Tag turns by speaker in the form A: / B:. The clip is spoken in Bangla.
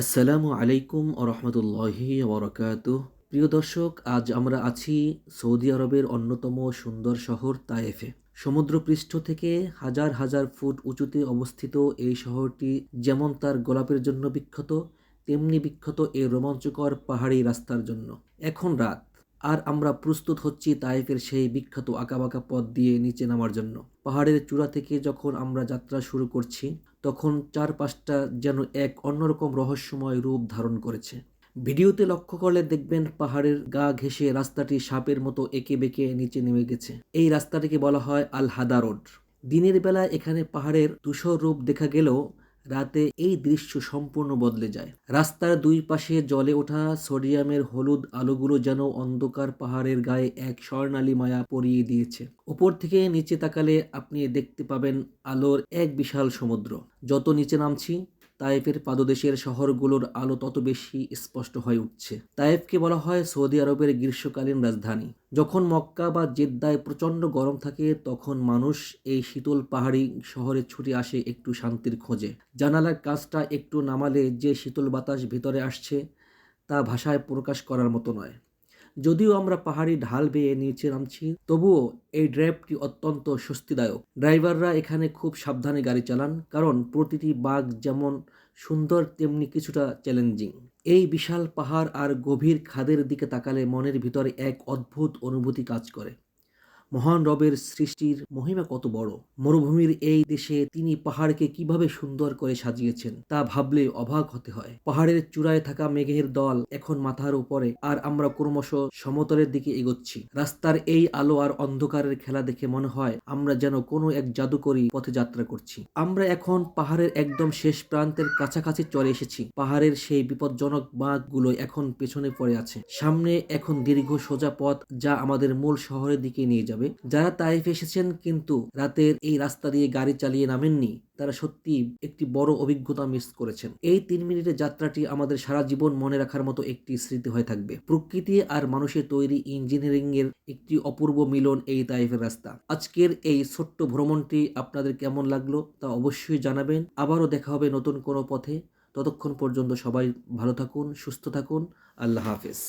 A: আসসালামু আলাইকুম রহমতুল্লাহি ওবরাকাত প্রিয় দর্শক, আজ আমরা আছি সৌদি আরবের অন্যতম সুন্দর শহর তায়েফে। সমুদ্রপৃষ্ঠ থেকে হাজার হাজার ফুট উঁচুতে অবস্থিত এই শহরটি যেমন তার গোলাপের জন্য বিখ্যাত, তেমনি বিখ্যাত এই রোমাঞ্চকর পাহাড়ি রাস্তার জন্য। এখন রাত। আর আমরা প্রস্তুত হচ্ছি তাইফের সেই বিখ্যাত আঁকাবাঁকা পথ দিয়ে নিচে নামার জন্য। পাহাড়ের চূড়া থেকে যখন আমরা যাত্রা শুরু করছি, তখন চারপাশটা যেন এক অন্যরকম রহস্যময় রূপ ধারণ করেছে। ভিডিওতে লক্ষ্য করলে দেখবেন পাহাড়ের গা ঘেঁষে রাস্তাটি সাপের মতো এঁকে বেঁকে নিচে নেমে গেছে। এই রাস্তাটিকে বলা হয় আল হাদা রোড। দিনের বেলা এখানে পাহাড়ের ধূসর রূপ দেখা গেলেও রাতে এই দৃশ্য সম্পূর্ণ বদলে যায়। রাস্তার দুই পাশে জলে ওঠা সোডিয়ামের হলুদ আলোগুলো যেন অন্ধকার পাহাড়ের গায়ে এক স্বর্ণালী মায়া পরিয়ে দিয়েছে। উপর থেকে নিচে তাকালে আপনি দেখতে পাবেন আলোর এক বিশাল সমুদ্র। যত নিচে নামছি তায়েফের পাদদেশের শহরগুলোর আলো তত বেশি স্পষ্ট হয়ে উঠছে। তায়েফকে বলা হয় সৌদি আরবের গ্রীষ্মকালীন রাজধানী। যখন মক্কা বা জেদ্দায় প্রচণ্ড গরম থাকে, তখন মানুষ এই শীতল পাহাড়ি শহরে ছুটে আসে একটু শান্তির খোঁজে। জানালার কাজটা একটু নামালে যে শীতল বাতাস ভেতরে আসছে, তা ভাষায় প্রকাশ করার মতো নয়। যদিও আমরা পাহাড়ি ঢাল বেয়ে নিচে নামছি, তবুও এই ড্রাইভটি অত্যন্ত স্বস্তিদায়ক। ড্রাইভাররা এখানে খুব সাবধানে গাড়ি চালান, কারণ প্রতিটি বাঘ যেমন সুন্দর, তেমনি কিছুটা চ্যালেঞ্জিং এই বিশাল পাহাড় আর গভীর খাদের দিকে তাকালে মনের ভিতরে এক অদ্ভুত অনুভূতি কাজ করে। মহান রবের সৃষ্টির মহিমা কত বড়। মরুভূমির এই দেশে তিনি পাহাড়কে কীভাবে সুন্দর করে সাজিয়েছেন তা ভাবলে অবাক হতে হয়। পাহাড়ের চূড়ায় থাকা মেঘের দল এখন মাথার উপরে, আর আমরা ক্রমশ সমতলের দিকে এগোচ্ছি। রাস্তার এই আলো আর অন্ধকারের খেলা দেখে মনে হয় আমরা যেন কোনো এক জাদুকরী পথে যাত্রা করছি। আমরা এখন পাহাড়ের একদম শেষ প্রান্তের কাছাকাছি চলে এসেছি। পাহাড়ের সেই বিপজ্জনক বাঁধগুলো এখন পেছনে পড়ে আছে। সামনে এখন দীর্ঘ সোজা পথ যা আমাদের মূল শহরের দিকে নিয়ে যাবে। যারা তাইফ এসেছেন কিন্তু রাতের এই রাস্তা দিয়ে গাড়ি চালিয়ে নামেননি, তারা সত্যি একটি বড় অভিজ্ঞতা মিস করেছেন। এই তিন মিনিটের যাত্রাটি আমাদের সারা জীবন মনে রাখার মতো একটি স্মৃতি হয়ে থাকবে। প্রকৃতি আর মানুষের তৈরি ইঞ্জিনিয়ারিং এর একটি অপূর্ব মিলন এই তাইফের রাস্তা। আজকের এই ছোট্ট ভ্রমণটি আপনাদের কেমন লাগল তা অবশ্যই জানাবেন। আবারও দেখা হবে নতুন কোনো পথে। ততক্ষণ পর্যন্ত সবাই ভালো থাকুন, সুস্থ থাকুন। আল্লাহ হাফেজ।